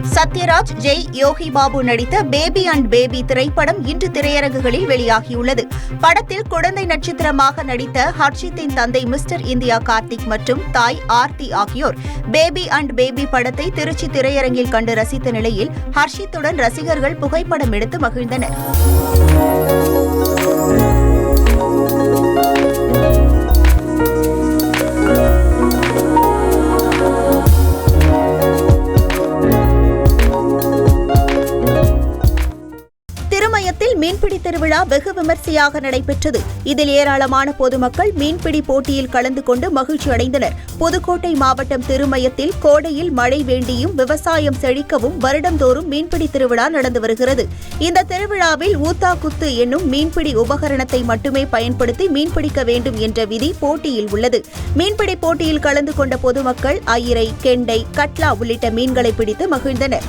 சத்யராஜ் ஜெய் யோகி பாபு நடித்த baby and baby திரைப்படம் இன்று திரையரங்குகளில் வெளியாகியுள்ளது. படத்தில் குழந்தை நட்சத்திரமாக நடித்த ஹர்ஷித்தின் தந்தை மிஸ்டர் இந்தியா கார்த்திக் மற்றும் தாய் ஆர்த்தி ஆகியோர் பேபி அண்ட் பேபி படத்தை திருச்சி திரையரங்கில் கண்டு ரசித்த நிலையில் ஹர்ஷித்துடன் ரசிகர்கள் புகைப்படம் எடுத்து மகிழ்ந்தனர். திருமயத்தில் மீன்பிடி திருவிழா வெகு விமர்சையாக நடைபெற்றது. இதில் ஏராளமான பொதுமக்கள் மீன்பிடி போட்டியில் கலந்து கொண்டு மகிழ்ச்சி அடைந்தனர். புதுக்கோட்டை மாவட்டம் திருமயத்தில் கோடையில் மழை வேண்டியும் விவசாயம் செழிக்கவும் வருடந்தோறும் மீன்பிடி திருவிழா நடந்து வருகிறது. இந்த திருவிழாவில் ஊத்தா குத்து என்னும் மீன்பிடி உபகரணத்தை மட்டுமே பயன்படுத்தி மீன்பிடிக்க வேண்டும் என்ற விதி போட்டியில் உள்ளது. மீன்பிடி போட்டியில் கலந்து கொண்ட பொதுமக்கள் அயிரை கெண்டை கட்லா உள்ளிட்ட மீன்களை பிடித்து மகிழ்ந்தனர்.